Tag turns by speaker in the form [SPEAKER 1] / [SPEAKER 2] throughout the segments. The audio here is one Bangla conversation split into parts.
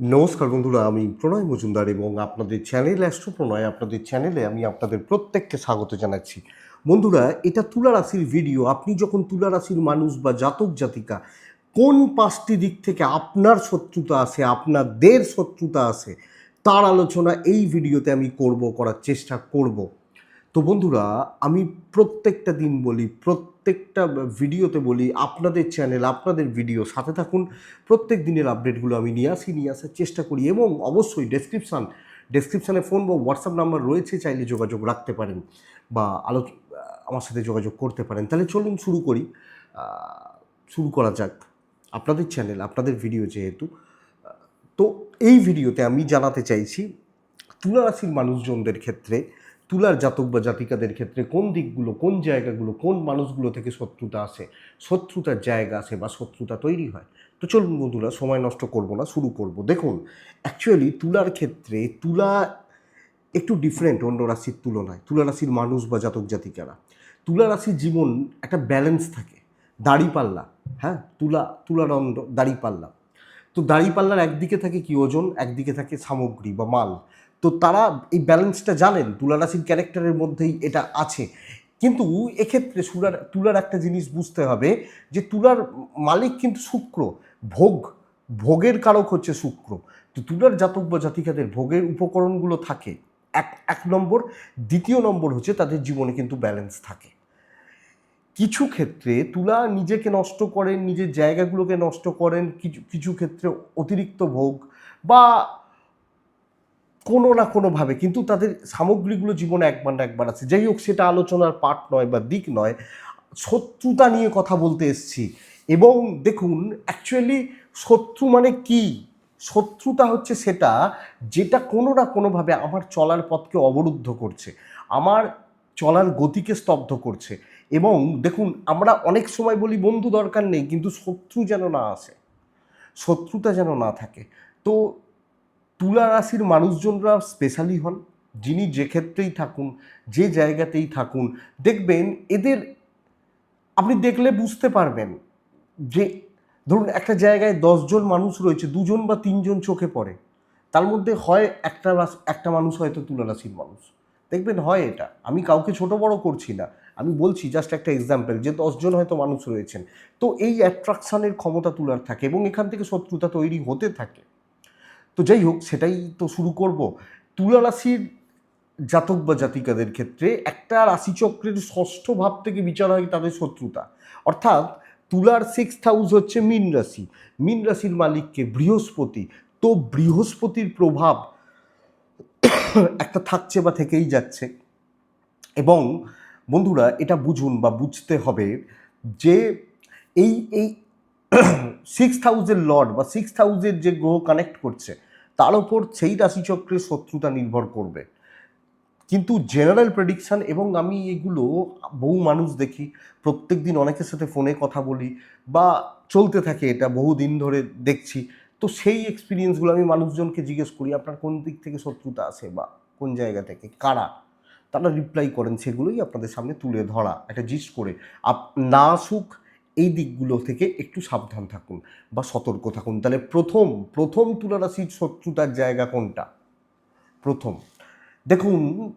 [SPEAKER 1] নমস্কার বন্ধুরা, আমি প্রণয় মজুমদার এবং আপনাদের চ্যানেল অ্যাস্ট্রো প্রণয় আপনাদের চ্যানেলে আমি আপনাদের প্রত্যেককে স্বাগত জানাচ্ছি। বন্ধুরা, এটা তুলা রাশির ভিডিও আপনি যখন তুলা রাশির মানুষ বা জাতক জাতিকা, কোন পাঁচটি দিক থেকে আপনার শত্রুতা আছে, আপনাদের শত্রুতা আছে, তার আলোচনা এই ভিডিওতে আমি করব, করার চেষ্টা করব। তো বন্ধুরা, আমি প্রত্যেকটা দিন বলি প্রত্যেকটা ভিডিওতে বলি, আপনাদের চ্যানেল আপনাদের ভিডিও সাথে থাকুন। প্রত্যেক দিনের আপডেটগুলো আমি নিয়ে আসি, নিয়ে আসার চেষ্টা করি এবং অবশ্যই ডেসক্রিপশান ডেসক্রিপশানে ফোন বা হোয়াটসঅ্যাপ নাম্বার রয়েছে, চাইলে যোগাযোগ রাখতে পারেন বা আলো আমার সাথে যোগাযোগ করতে পারেন। তাহলে চলুন শুরু করি। শুরু করা যাক। আপনাদের চ্যানেল আপনাদের ভিডিও যেহেতু তো এই ভিডিওতে আমি জানাতে চাইছি, তুলা রাশির মানুষজনদের ক্ষেত্রে তুলার জাতক বা জাতিকাদের ক্ষেত্রে কোন দিকগুলো, কোন জায়গাগুলো, কোন মানুষগুলো থেকে শত্রুতা আসে, শত্রুতার জায়গা আসে বা শত্রুতা তৈরি হয়? তো চলুন বন্ধুরা, সময় নষ্ট করব না, শুরু করব। দেখুন অ্যাকচুয়ালি তুলার ক্ষেত্রে তুলা একটু ডিফারেন্ট অন্য রাশির তুলনায়। তুলা রাশির মানুষ বা জাতক জাতিকারা। তুলা রাশির জীবন একটা ব্যালেন্স থাকে। দাড়িপাল্লা হ্যাঁ? তুলা তুলাদণ্ড দাড়িপাল্লা তো দাড়িপাল্লার একদিকে থাকে কি ওজন, একদিকে থাকে সামগ্রী বা মাল। তো তারা এই ব্যালেন্সটা জানেন তুলা রাশির ক্যারেক্টারের মধ্যেই এটা আছে। কিন্তু এক্ষেত্রে তুলার তুলার একটা জিনিস বুঝতে হবে যে তুলার মালিক কিন্তু শুক্র, ভোগ, ভোগের কারক হচ্ছে শুক্র। তো তুলার জাতক বা জাতিকাদের ভোগের উপকরণগুলো থাকে। এক এক নম্বর। দ্বিতীয় নম্বর হচ্ছে তাদের জীবনে কিন্তু ব্যালেন্স থাকে। কিছু ক্ষেত্রে তুলা নিজেকে নষ্ট করেন, নিজের জায়গাগুলোকে নষ্ট করেন, কিছু কিছু ক্ষেত্রে অতিরিক্ত ভোগ বা কোনো না কোনোভাবে, কিন্তু তাদের সামগ্রীগুলো জীবনে একবার না একবার আছে। যাই হোক, সেটা আলোচনার পাঠ নয় বা দিক নয়, শত্রুতা নিয়ে কথা বলতে এসছি। এবং দেখুন অ্যাকচুয়ালি শত্রু মানে কি? শত্রুতা হচ্ছে সেটা যেটা কোনো না কোনোভাবে আমার চলার পথকে অবরুদ্ধ করছে, আমার চলার গতিকে স্তব্ধ করছে। এবং দেখুন, আমরা অনেক সময় বলি, বন্ধু, দরকার নেই। কিন্তু শত্রু যেন না আসে, শত্রুতা যেন না থাকে। তো তুলা রাশির মানুষজনরা স্পেশালি হন, যিনি যে ক্ষেত্রেই থাকুন, যে জায়গাতেই থাকুন, দেখবেন এদের, আপনি দেখলে বুঝতে পারবেন যে, ধরুন একটা জায়গায় দশজন মানুষ রয়েছে, দুজন বা তিনজন চোখে পড়ে, তার মধ্যে হয় একটা একটা মানুষ হয়তো তুলা রাশির মানুষ। দেখবেন হয় এটা। আমি কাউকে ছোট বড় করছি না। আমি বলছি জাস্ট একটা এক্সাম্পল যে দশজন হয়তো মানুষ রয়েছেন। তো এই অ্যাট্রাকশনের ক্ষমতা তুলার থাকে এবং এখান থেকে শত্রুতা তৈরি হতে থাকে। তো যাই হোক সেটাই তো শুরু করব। তুলা রাশির জাতক বা জাতিকাদের ক্ষেত্রে একটা রাশিচক্রের ষষ্ঠ ভাব থেকে বিচার হয় তাদের শত্রুতা। অর্থাৎ তুলার সিক্স হাউস হচ্ছে মীন রাশি। মীন রাশির মালিককে বৃহস্পতি। তো বৃহস্পতির প্রভাব একটা থাকছে বা থেকেই যাচ্ছে। এবং বন্ধুরা, এটা বুঝুন বা বুঝতে হবে যে এই এই সিক্স হাউজের লর্ড বা সিক্স হাউজের যে গ্রহ কানেক্ট করছে, তার ওপর সেই রাশিচক্রের শত্রুতা নির্ভর করবে। কিন্তু জেনারেল প্রেডিকশান এবং আমি এগুলো বহু মানুষ দেখি, প্রত্যেক দিন অনেকের সাথে ফোনে কথা বলি বা চলতে থাকে এটা বহু দিন ধরে দেখছি। তো সেই এক্সপিরিয়েন্সগুলো আমি মানুষজনকে জিজ্ঞেস করি, আপনার কোন দিক থেকে শত্রুতা আছে বা কোন জায়গা থেকে? কারা? তারা রিপ্লাই করেন, সেগুলোই আপনাদের সামনে তুলে ধরা, একটা জিস্ট করে। আপ, না সুখ এই দিকগুলো থেকে একটু সাবধান থাকুন বা সতর্ক থাকুন। তাহলে প্রথম প্রথম তুলারাশির শত্রুতার জায়গা কোনটা? প্রথম। দেখুন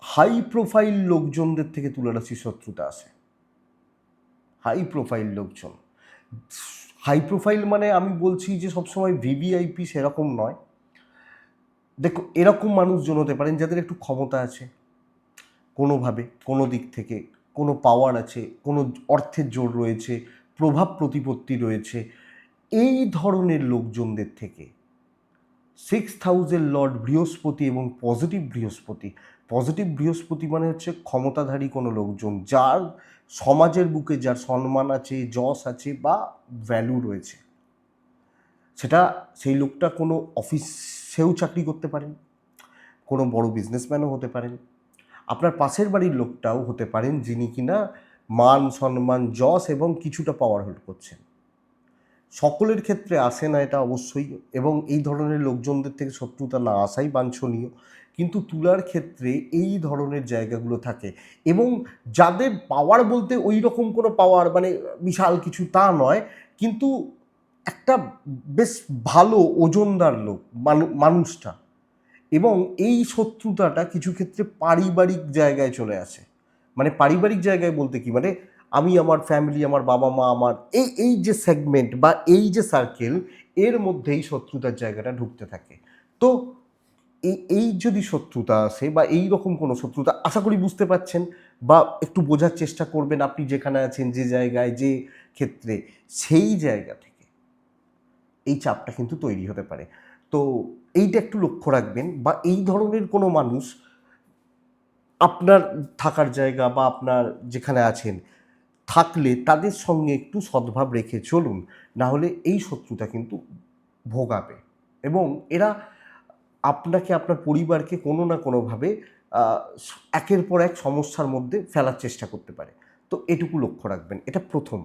[SPEAKER 1] হাই প্রোফাইল লোকজনদের থেকে তুলারাশির শত্রুতা আসে। হাই প্রোফাইল লোকজন। হাই প্রোফাইল মানে আমি বলছি যে সবসময় ভিভিআইপি সেরকম নয়। দেখো এরকম মানুষজন হতে পারেন যাদের একটু ক্ষমতা আছে। কোনোভাবে, কোনো দিক থেকে কোনো পাওয়ার আছে, কোনো অর্থের জোর রয়েছে, প্রভাব প্রতিপত্তি রয়েছে, এই ধরনের লোকজনদের থেকে সিক্স থাউজেন্ড লর্ড বৃহস্পতি এবং পজিটিভ বৃহস্পতি পজিটিভ বৃহস্পতি মানে হচ্ছে ক্ষমতাধারী কোনো লোকজন যার সমাজের বুকে যার সম্মান আছে, যশ আছে বা ভ্যালু রয়েছে। সেটা সেই লোকটা কোনো অফিসেও চাকরি করতে পারেন, কোনো বড় বিজনেসম্যানও হতে পারেন। আপনার পাশের বাড়ির লোকটাও হতে পারেন যিনি কিনা মান সম্মান, যশ এবং কিছুটা পাওয়ার হোল্ড করছেন। সকলের ক্ষেত্রে আসে না এটা অবশ্যই এবং এই ধরনের লোকজনদের থেকে শত্রুতা না আসাই বাঞ্ছনীয়। কিন্তু তুলার ক্ষেত্রে এই ধরনের জায়গাগুলো থাকে এবং যাদের পাওয়ার বলতে ওই রকম কোনো পাওয়ার মানে বিশাল কিছু তা নয়, কিন্তু একটা বেশ ভালো ওজনদার লোক মানুষটা। এবং এই শত্রুতাটা কিছু ক্ষেত্রে পারিবারিক জায়গায় চলে আসে। মানে পারিবারিক জায়গায় বলতে কি? মানে আমি, আমার ফ্যামিলি আমার বাবা মা, আমার এই এই যে সেগমেন্ট বা এই যে সার্কেল এর মধ্যেই শত্রুতার জায়গাটা ঢুকতে থাকে। তো এই এই যদি শত্রুতা আসে বা এই রকম কোনো শত্রুতা, আশা করি বুঝতে পাচ্ছেন বা একটু বোঝার চেষ্টা করবেন আপনি যেখানে আছেন, যে জায়গায়, যে ক্ষেত্রে, সেই জায়গা থেকে। এই চাপটা কিন্তু তৈরি হতে পারে। তো এইটা একটু লক্ষ্য রাখবেন বা এই ধরনের কোনো মানুষ আপনার থাকার জায়গা বা আপনার যেখানে আছেন থাকলে তাদের সঙ্গে একটু সদ্ভাব রেখে চলুন, না হলে এই শত্রুতা কিন্তু ভোগাবে। এবং এরা আপনাকে, আপনার পরিবারকে কোনো না কোনোভাবে একের পর এক সমস্যার মধ্যে ফেলার চেষ্টা করতে পারে। তো এটুকু লক্ষ্য রাখবেন। এটা প্রথম।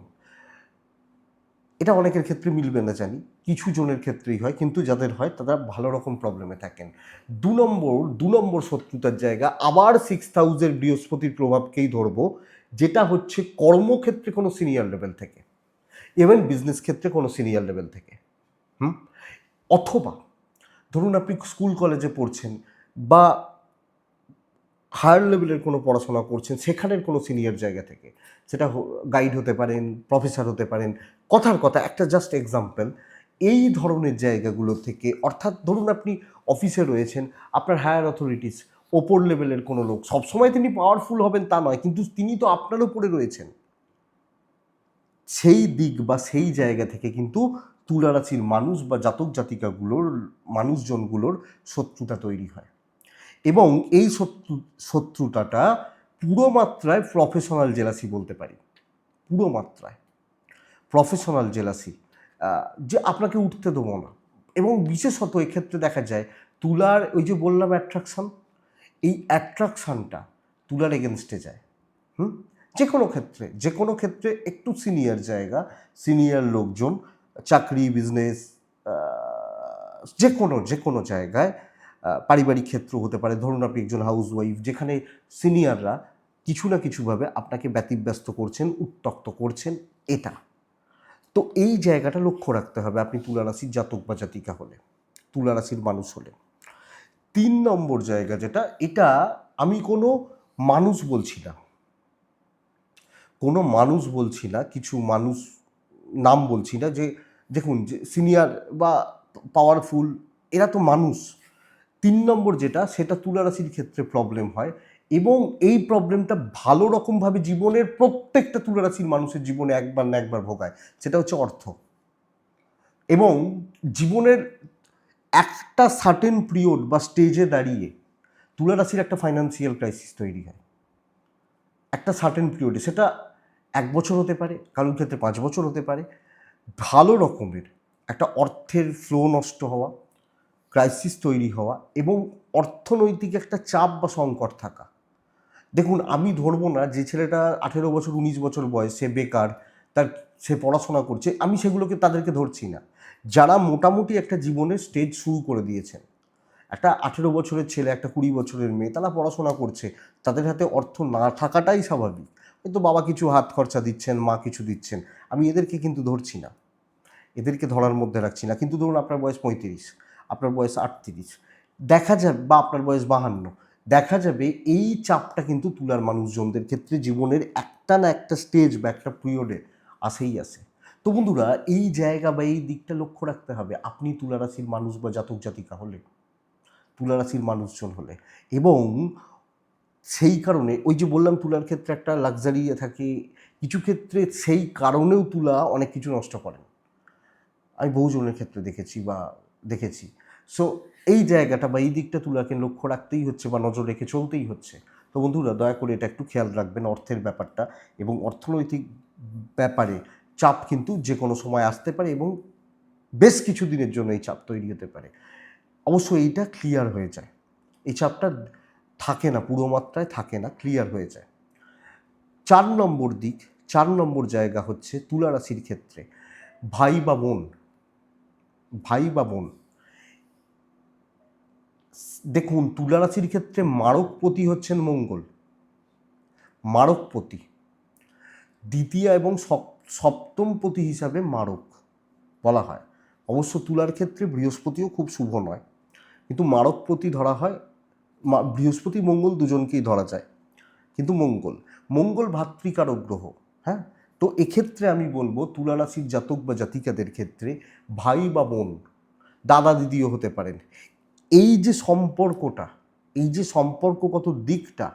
[SPEAKER 1] এটা অনেকের ক্ষেত্রে মিলবে না জানি। কিছু জনের ক্ষেত্রেই হয়, কিন্তু যাদের হয় তারা ভালো রকম প্রবলেমে থাকেন। দু নম্বর দু নম্বর শত্রুতার জায়গা, আবার সিক্স থাউজেন্ড বৃহস্পতির প্রভাবকেই ধরবো, যেটা হচ্ছে কর্মক্ষেত্রে কোনো সিনিয়র লেভেল থেকে। ইভেন বিজনেস ক্ষেত্রে কোনো সিনিয়র লেভেল থেকে। হুম? অথবা, ধরুন আপনি স্কুল কলেজে পড়ছেন বা হায়ার লেভেলের কোনো পড়াশোনা করছেন, সেখানের কোনো সিনিয়র জায়গা থেকে। সেটা গাইড হতে পারেন, প্রফেসর হতে পারেন, কথার কথা, একটা জাস্ট এক্সাম্পল এই ধরনের জায়গাগুলো থেকে, অর্থাৎ ধরুন আপনি অফিসে রয়েছেন, আপনার হায়ার অথরিটিস ওপর লেভেলের কোনো লোক, সবসময় তিনি পাওয়ারফুল হবেন তা নয়, কিন্তু তিনি তো আপনার উপরে রয়েছেন। সেই দিক বা সেই জায়গা থেকে কিন্তু তুলা রাশির মানুষ বা জাতক জাতিকাগুলোর, মানুষজনগুলোর শত্রুতা তৈরি হয়। এবং এই শত্রু শত্রুতাটা পুরো মাত্রায় প্রফেশনাল জেলাসি বলতে পারি। পুরো মাত্রায় প্রফেশনাল জেলাসি যে আপনাকে উঠতে দেবো না। এবং বিশেষত এক্ষেত্রে দেখা যায়, তুলার ওই যে বললাম অ্যাট্রাকশন এই অ্যাট্রাকশানটা তুলার এগেনস্টে যায়। হুম? যে কোনো ক্ষেত্রে যে কোনো ক্ষেত্রে একটু সিনিয়র জায়গা সিনিয়র লোকজন, চাকরি বিজনেস যে কোনো যে কোনো জায়গায় পারিবারিক ক্ষেত্র হতে পারে। ধরুন আপনি একজন হাউস ওয়াইফ যেখানে সিনিয়ররা কিছু না কিছুভাবে আপনাকে ব্যতিব্যস্ত করছেন উত্তক্ত করছেন, এটা। তো এই জায়গাটা লক্ষ্য রাখতে হবে আপনি তুলা রাশির জাতক বা জাতিকা হলে, তুলা রাশির মানুষ হলে। তিন নম্বর জায়গা যেটা, এটা আমি কোনো মানুষ বলছি না। কোনো মানুষ বলছি না, কিছু মানুষ নাম বলছি না যে, দেখুন যে সিনিয়র বা পাওয়ারফুল এরা তো মানুষ। তিন নম্বর যেটা, সেটা তুলা রাশির ক্ষেত্রে প্রবলেম হয় এবং এই প্রবলেমটা ভালো রকমভাবে জীবনের প্রত্যেকটা তুলা রাশির মানুষের জীবনে একবার না একবার ভোগায়, সেটা হচ্ছে অর্থ। এবং জীবনের একটা সার্টেন পিরিয়ড বা স্টেজে দাঁড়িয়ে তুলা রাশির একটা ফাইন্যান্সিয়াল ক্রাইসিস তৈরি হয়। একটা সার্টেন পিরিয়ডে সেটা এক বছর হতে পারে, কারোর ক্ষেত্রে পাঁচ বছর হতে পারে। ভালো রকমের একটা অর্থের ফ্লো নষ্ট হওয়া ক্রাইসিস তৈরি হওয়া এবং অর্থনৈতিক একটা চাপ বা সংকট থাকা। দেখুন, আমি ধরবো না যে ছেলেটা আঠেরো বছর, উনিশ বছর বয়স সে বেকার, তার সে পড়াশোনা করছে, আমি সেগুলোকে তাদেরকে ধরছি না। যারা মোটামুটি একটা জীবনের স্টেজ শুরু করে দিয়েছেন, একটা আঠেরো বছরের ছেলে, একটা কুড়ি বছরের মেয়ে, তারা পড়াশোনা করছে, তাদের হাতে অর্থ না থাকাটাই স্বাভাবিক। হয়তো বাবা কিছু হাত খরচা দিচ্ছেন, মা কিছু দিচ্ছেন, আমি এদেরকে কিন্তু ধরছি না। এদেরকে ধরার মধ্যে রাখছি না। কিন্তু ধরুন, আপনার বয়স পঁয়ত্রিশ আপনার বয়স আটত্রিশ। দেখা যাবে, বা আপনার বয়স বাহান্ন। দেখা যাবে এই চাপটা কিন্তু তুলার মানুষজনদের ক্ষেত্রে জীবনের একটা না একটা স্টেজ বা একটা পিরিয়ডে আসেই আসে। তো বন্ধুরা, এই জায়গা বা এই দিকটা লক্ষ্য রাখতে হবে। আপনি তুলা রাশির মানুষ বা জাতক জাতিকা হলে, তুলা রাশির মানুষজন হলে। এবং সেই কারণে, ওই যে বললাম তুলার ক্ষেত্রে একটা লাক্সারি থাকে, কিছু ক্ষেত্রে সেই কারণেও তুলা অনেক কিছু নষ্ট করেন। আমি বহুজনের ক্ষেত্রে দেখেছি বা দেখেছি। সো এই জায়গাটা বা এই দিকটা তুলাকে লক্ষ্য রাখতেই হচ্ছে বা নজর রেখে চলতেই হচ্ছে। তো বন্ধুরা, দয়া করে এটা একটু খেয়াল রাখবেন অর্থের ব্যাপারটা এবং অর্থনৈতিক ব্যাপারে চাপ কিন্তু যে কোনো সময় আসতে পারে এবং বেশ কিছু দিনের জন্য এই চাপ তৈরি হতে পারে। অবশ্য এইটা ক্লিয়ার হয়ে যায়। এই চাপটা থাকে না, পুরো মাত্রায় থাকে না ক্লিয়ার হয়ে যায়। চার নম্বর দিক, চার নম্বর জায়গা হচ্ছে তুলা রাশির ক্ষেত্রে। ভাই বা বোন ভাই বা বোন, দেখুন তুলা রাশির ক্ষেত্রে মারকপতি হচ্ছেন মঙ্গল। মারকপতি, দ্বিতীয় এবং সপ- সপ্তম পতি হিসাবে মারক বলা হয়। অবশ্য তুলার ক্ষেত্রে বৃহস্পতিও খুব শুভ নয়, কিন্তু মারকপতি ধরা হয় বৃহস্পতি মঙ্গল দুজনকেই ধরা যায়, কিন্তু মঙ্গল মঙ্গল ভাতৃকারক গ্রহ হ্যাঁ? তো এক্ষেত্রে আমি বলব তুলা রাশির জাতক বা জাতিকাদের ক্ষেত্রে ভাই বা বোন, দাদা দিদিও হতে পারেন। এই যে সম্পর্কটা, এই যে সম্পর্কগত দিকটা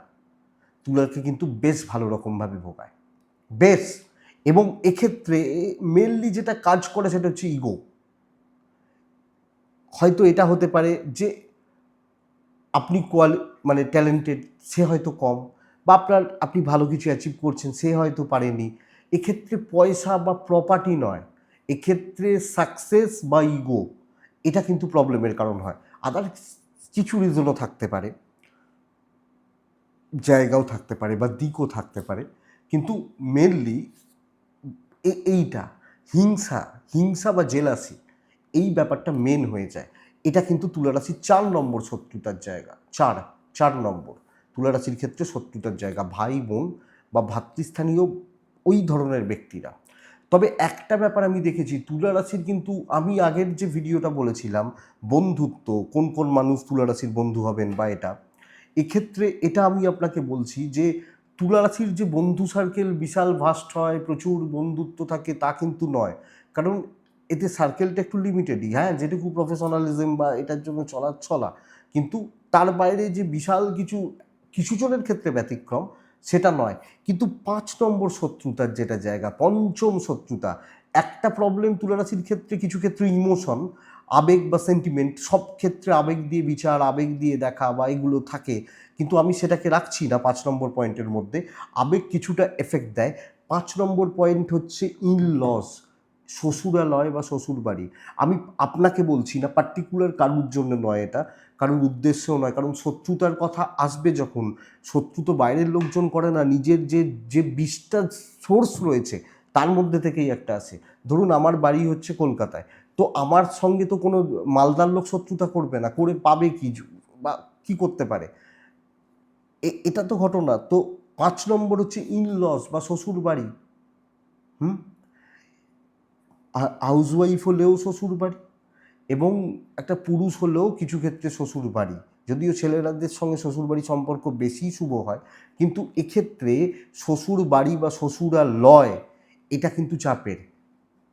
[SPEAKER 1] তুলাকে কিন্তু বেশ ভালো রকমভাবে ভোগায়। বেশ! এবং এক্ষেত্রে মেনলি যেটা কাজ করে সেটা হচ্ছে ইগো হয়তো এটা হতে পারে যে আপনি কোয়ালি মানে ট্যালেন্টেড সে হয়তো কম বা আপনার, আপনি ভালো কিছু অ্যাচিভ করছেন, সে হয়তো পারেনি। এক্ষেত্রে পয়সা বা প্রপার্টি নয়, এক্ষেত্রে সাকসেস বা ইগো এটা কিন্তু প্রবলেমের কারণ হয়। আদার কিছু রিজনও থাকতে পারে, জায়গাও থাকতে পারে বা দিকও থাকতে পারে, কিন্তু মেনলি এইটা, হিংসা হিংসা বা জেলাসি এই ব্যাপারটা মেন হয়ে যায়। এটা কিন্তু তুলারাশির চার নম্বর শত্রুতার জায়গা, চার চার নম্বর। তুলারাশির ক্ষেত্রে শত্রুতার জায়গা, ভাই, বোন বা ভাতৃস্থানীয় ওই ধরনের ব্যক্তিরা। তবে একটা ব্যাপার আমি দেখেছি তুলারাশির কিন্তু আমি আগের যে ভিডিওটা বলেছিলাম, বন্ধুত্ব, কোন কোন মানুষ তুলারাশির বন্ধু হবেন বা এটা, এক্ষেত্রে এটা আমি আপনাকে বলছি যে তুলারাশির যে বন্ধু সার্কেল বিশাল ভাস্ট হয়, প্রচুর বন্ধুত্ব থাকে তা কিন্তু নয়। কারণ এতে সার্কেলটা একটু লিমিটেডই হ্যাঁ যেটুকু প্রফেশনালিজম বা এটার জন্য চলা চলা কিন্তু তার বাইরে যে বিশাল কিছু কিছু জনের ক্ষেত্রে ব্যতিক্রম সেটা নয়। কিন্তু পাঁচ নম্বর শত্রুতার যেটা জায়গা, পঞ্চম শত্রুতা, একটা প্রবলেম তুলারাশির ক্ষেত্রে কিছু ক্ষেত্রে ইমোশন আবেগ বা সেন্টিমেন্ট সব ক্ষেত্রে আবেগ দিয়ে বিচার, আবেগ দিয়ে দেখা বা এগুলো থাকে। কিন্তু আমি সেটাকে রাখছি না পাঁচ নম্বর পয়েন্টের মধ্যে। আবেগ কিছুটা এফেক্ট দেয়। পাঁচ নম্বর পয়েন্ট হচ্ছে ইন লস শ্বশুরালয় বা শ্বশুর বাড়ি আমি আপনাকে বলছি না পার্টিকুলার কারুর জন্য নয় এটা। কারোর উদ্দেশ্যেও নয়, কারণ শত্রুতার কথা আসবে যখন। শত্রু তো বাইরের লোকজন করে না, নিজের যে যে বিষটা সোর্স রয়েছে, তার মধ্যে থেকেই একটা আসে ধরুন আমার বাড়ি হচ্ছে কলকাতায়, তো আমার সঙ্গে তো কোনো মালদার লোক শত্রুতা করবে না, করে পাবে কি, বা কি করতে পারে? এটা তো ঘটনা। তো পাঁচ নম্বর হচ্ছে ইন লস বা শ্বশুর বাড়ি হুম? হাউসওয়াইফ হলেও শ্বশুর বাড়ি এবং একটা পুরুষ হলেও কিছু ক্ষেত্রে শ্বশুর বাড়ি। যদিও ছেলেরাদের সঙ্গে শ্বশুর বাড়ি সম্পর্ক বেশি শুভ হয়, কিন্তু এক্ষেত্রে শ্বশুর বাড়ি বা শ্বশুরালয়, এটা কিন্তু চাপের।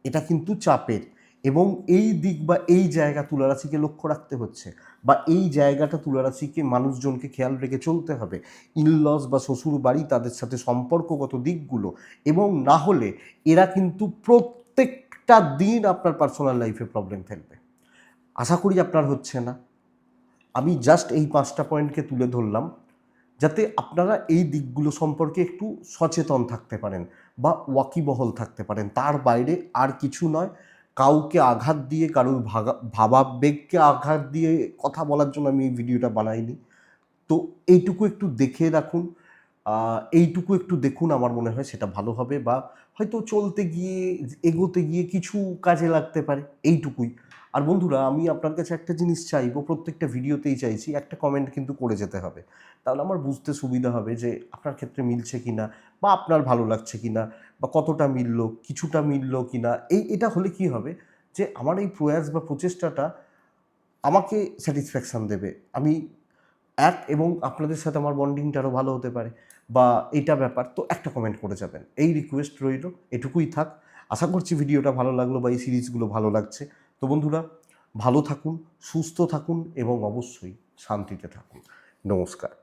[SPEAKER 1] এটা কিন্তু চাপের এবং এই দিক বা এই জায়গা তুলারাশিকে লক্ষ্য রাখতে হচ্ছে বা এই জায়গাটা তুলারাশিকে মানুষজনকে খেয়াল রেখে চলতে হবে। ইনলস বা শ্বশুর বাড়ি তাদের সাথে সম্পর্কগত দিকগুলো এবং না হলে এরা কিন্তু প্রত্যেকটা দিন আপনার পার্সোনাল লাইফে প্রবলেম ফেলবে আশা করি আপনার হচ্ছে না। আমি জাস্ট এই পাঁচটা পয়েন্টকে তুলে ধরলাম, যাতে আপনারা এই দিকগুলো সম্পর্কে একটু সচেতন থাকতে পারেন বা ওয়াকিবহল থাকতে পারেন। তার বাইরে আর কিছু নয়, কাউকে আঘাত দিয়ে, কারোর ভাগা, ভাবাবেগকে আঘাত দিয়ে কথা বলার জন্য আমি এই ভিডিওটা বানাইনি। তো এইটুকু একটু দেখে রাখুন এইটুকু একটু দেখুন আমার মনে হয় সেটা ভালো হবে বা হয়তো চলতে গিয়ে, এগোতে গিয়ে কিছু কাজে লাগতে পারে, এইটুকুই। আর বন্ধুরা, আমি আপনার কাছে একটা জিনিস চাইব, প্রত্যেকটা ভিডিওতেই চাইছি, একটা কমেন্ট কিন্তু করে যেতে হবে। তাহলে আমার বুঝতে সুবিধা হবে যে আপনার ক্ষেত্রে মিলছে কি না বা আপনার ভালো লাগছে কি না বা কতটা মিললো, কিছুটা মিলল কি না এই, এটা হলে কি হবে যে আমার এই প্রয়াস বা প্রচেষ্টাটা আমাকে স্যাটিসফ্যাকশান দেবে। আমি এক এবং আপনাদের সাথে আমার বন্ডিংটা আরও ভালো হতে পারে। বা এইটা ব্যাপার, তো একটা কমেন্ট করে যাবেন। এই রিকোয়েস্ট রইল, এটুকুই থাক। আশা করছি ভিডিওটা ভালো লাগল বা এই সিরিজগুলো ভালো লাগছে। তো বন্ধুরা, ভালো থাকুন, সুস্থ থাকুন এবং অবশ্যই শান্তিতে থাকুন। নমস্কার।